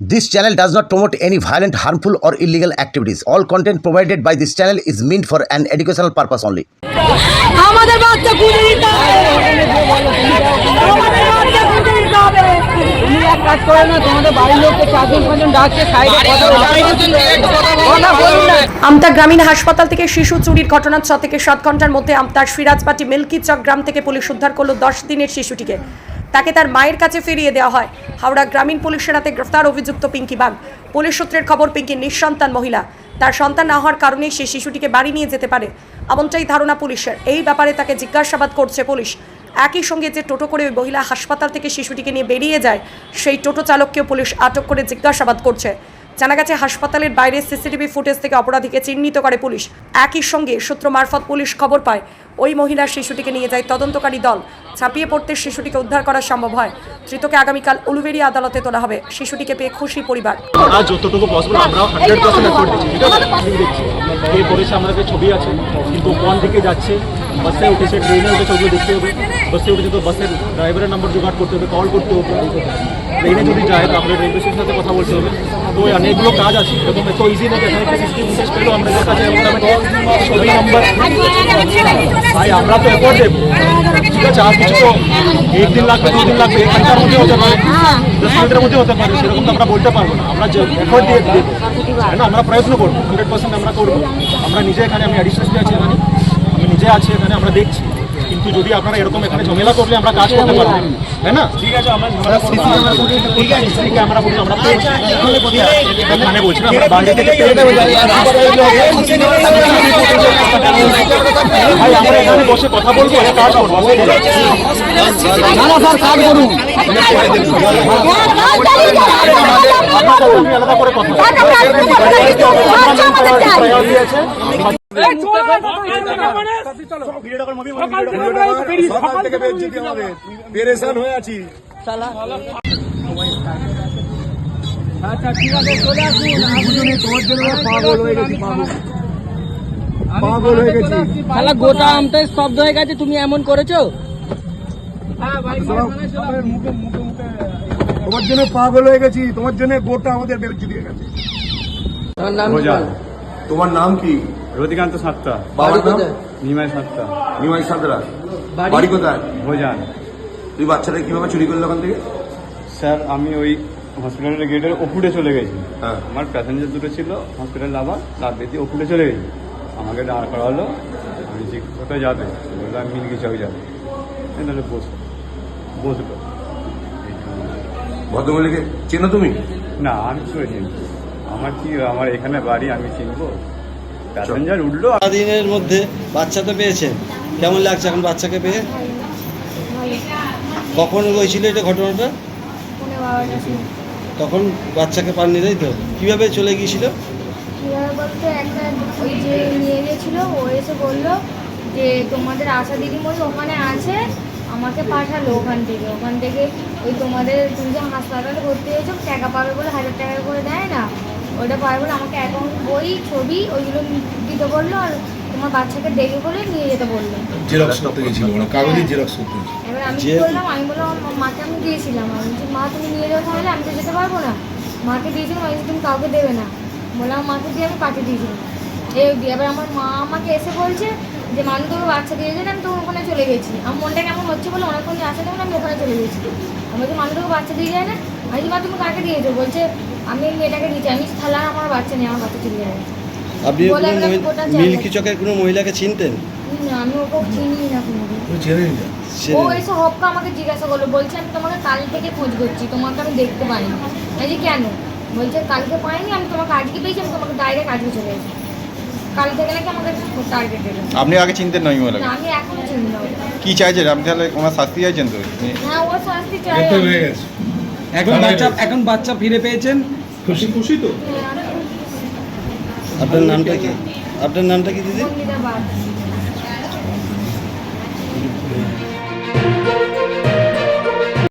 This channel does not promote any violent, harmful, or illegal activities. All content provided by this channel is meant for an educational purpose only. আমাদের বাচ্চা খুঁজে দিতে আমাদের বাচ্চা খুঁজে দিতে হবে। তুমি এক কাজ করো না তোমাদের বাড়ির লোককে চারজন পাঁচজন ডাকছে সাইডে কথা বলুন না। আমতা গ্রামীণ হাসপাতাল থেকে শিশু চুরির ঘটনা ছ থেকে সাত ঘণ্টার মধ্যে আমতার সিরাজবাটি মিল্কিচক গ্রাম থেকে পুলিশ উদ্ধার করল দশ দিনের শিশুটিকে। তাকে তার মায়ের কাছে ফিরিয়ে দেওয়া হয়। হাওড়া গ্রামীণ পুলিশের হাতে গ্রেফতার অভিযুক্ত পিঙ্কি বাগ। পুলিশ সূত্রের খবর পিঙ্কি নিঃসন্তান মহিলা। তার সন্তান না হওয়ার কারণে সে শিশুটিকে বাড়ি নিয়ে যেতে পারে। এমনটাই ধারণা পুলিশের। এই ব্যাপারে তাকে জিজ্ঞাসাবাদ করছে পুলিশ। একই সঙ্গে যে টোটো করে ওই মহিলা হাসপাতাল থেকে শিশুটিকে নিয়ে বেরিয়ে যায়, সেই টোটো চালককেও পুলিশ আটক করে জিজ্ঞাসাবাদ করছে। জানা গেছে হাসপাতালের বাইরে সিসিটিভি ফুটেজ থেকে অপরাধীকে চিহ্নিত করে পুলিশ। একই সঙ্গে সূত্র মারফত পুলিশ খবর পায় ওই মহিলার শিশুটিকে নিয়ে যায় তদন্তকারী দল। ছাপিয়ে পড়তে শিশুটিকে উদ্ধার করা সম্ভব হয়। ধৃতকে আগামীকাল উলুবেড়িয়া আদালতে তোলা হবে। শিশুটিকে পেয়ে খুশি পরিবার। যতটুকু পসিবল হান্ড্রেড পার্সেন্ট আমাদের ছবি আছে কিন্তু কোন দিকে যাচ্ছে বাসে উঠেছে ট্রেনে উঠেছে ওগুলো দেখতে হবে। বাসে উঠেছে তো বাসের ড্রাইভারের নাম্বার জোগাড় করতে হবে কল করতে হবে। ট্রেনে যদি যায় তো আপনার রেলওয়ে স্টেশনের সাথে কথা বলতে হবে। তো অনেকগুলো কাজ আছে এরকম এত ইজি না এখানে একটা সিস্টেম বিশেষ নাম্বার ভাই, আমরা তো এফোর্ট দেবো। ঠিক আছে, আর কিছু তো একদিন লাগবে দুদিন লাগবে, এক ঘণ্টার মধ্যে হতে পারে, দশ মিনিটের মধ্যে হতে পারে, সেরকম তো আমরা বলতে পারব না। আমরা এফোর্ট দিয়ে দেবো, তাই না? আমরা প্রয়ত্ন করব হান্ড্রেড পার্সেন্ট আমরা করব। আমরা নিজে এখানে, আমি অ্যাডিশনাল আছি এখানে, আমি নিজে আছি এখানে, আমরা দেখছি। কিন্তু যদি আপনারা এরকম এখানে ঝামেলা করলে আমরা কাজ করতে পারব তাই না ঠিক আছে আমরা ঠিক আছে সিসি ক্যামেরা বলছি আমরা পেয়েছি এখানে বলছি আমরা বাড়ি থেকে পেয়ে ভাই আমরা এখানে বসে কথা বলব এটা কাজ করব না না স্যার কাজ করুন আলাদা করে কথা সকাল থেকে বেঞ্চিতে আমাদের। পেরেশান হয়ে আছি। আচ্ছা ঠিক আছে চলে আসুন। তোমার জন্য পাগল হয়ে গেছি পাগল। পাগল হয়ে গেছি। শালা গোটা আমটাই স্তব্ধ হয়ে গেছে তুমি এমন করেছ? মুখে তোমার জন্য পাগল হয়ে গেছি তোমার জন্য গোটা আমাদের বেঞ্চিতে গেছে। তোমার নাম কি? রতিকান্ত সাতটা বাবার নাম কোথায়? নিমাই সাতটা নিমাই সাঁতরা। বাড়ি? কোথায়? ভোজান। তুই বাচ্চাটা কীভাবে চুরি করল ওখান থেকে? স্যার আমি ওই হসপিটালের গেটের ওপুটে চলে গেছি। হ্যাঁ। আমার প্যাসেঞ্জার দুটো ছিল হসপিটাল আবার লাভ দিয়ে ওপুটে চলে গেছি। আমাকে দাঁড় করা হলো আমি যে কোথায় যাবে বললাম মিলকি চক যাবে। তাহলে বসো বসল। ভদ্রমল্লিকে চেনো তুমি? না আমি করে চিনবো আমার কি আমার এখানে বাড়ি আমি চিনবো? প্যাসেঞ্জার উঠল দিনের মধ্যে বাচ্চা তো পেয়েছেন কেমন লাগছে এখন বাচ্চাকে পেয়ে? কখন হয়েছিল এটা ঘটনাটা? তখন বাচ্চাকে পাননি তাই তো? কীভাবে চলে গিয়েছিল? বলতে একটা ওই যে নিয়ে গেছিল ও এসে বলল যে তোমাদের আশা দিদিমণি ওখানে আছে আমাকে পাঠালো ওখান থেকে। ওখান থেকে ওই তোমাদের তুমি যে হাসপাতালে ভর্তি হয়েছো টাকা পাবে বলে হাজার টাকা করে দেয় না? ওটা পাবে বলে আমাকে অ্যাকাউন্ট বই ছবি ওইগুলো দিতে বলল আর তোমার বাচ্চাকে দেখে বলে নিয়ে যেতে বলল। জেরক্স করতে গেছিল মানে কাগজের জেরক্স করতে এবার আমি কি বললাম আমি বললাম আমার মাকে আমি দিয়েছিলাম। আমি বলছি মা তুমি নিয়ে যাও তাহলে আমি তো যেতে পারব না। মাকে দিয়েছিলাম আমি তুমি কাউকে দেবে না। বললাম মাকে দিয়ে আমি পাঠিয়ে দিয়েছিলাম? এই অবধি এবার আমার মা আমাকে এসে বলছে যে মানুষ তোকে বাচ্চা দিয়ে যান আমি তো ওখানে চলে গেছি। আমার মনটা কেমন হচ্ছে বলে অনেকক্ষণ আসে না আমি ওখানে চলে গেছি। আমি বলছি মানুষ তোকে বাচ্চা দিয়ে যায় না আমি মা তুমি কাকে দিয়েছ বলছে আমি মেয়েটাকে দিয়েছি। আমি আর আমার বাচ্চা নেই আমার বাচ্চা চলে যাবে। আপনি মিল্কি চকের কোনো মহিলাকে চিনতেন? না, আমি ওকে চিনি না কোনো ও এসে হপকা আমাকে জিজ্ঞাসা করল বলছে আমি তোমাকে কাল থেকে খোঁজ করছি তোমাকে আমি দেখতে পাইনি। আমি কেন? বলছে কালকে পাইনি আমি তোমাকে আজকে পেয়েছি আমি তোমাকে ডাইরেক্ট আজকে চলে এসেছি। কাল থেকে নাকি আমাকে টার্গেট আপনি আগে চিনতেন না আমি এখনও চিনি না কি চাইছেন? আপনি তাহলে ওনার শাস্তি চাইছেন তো? হ্যাঁ ও শাস্তি চাই এখন বাচ্চা এখন বাচ্চা ফিরে পেয়েছেন? খুশি খুশি তো? আপনার নামটা কি? আপনার নামটা কি দিদি?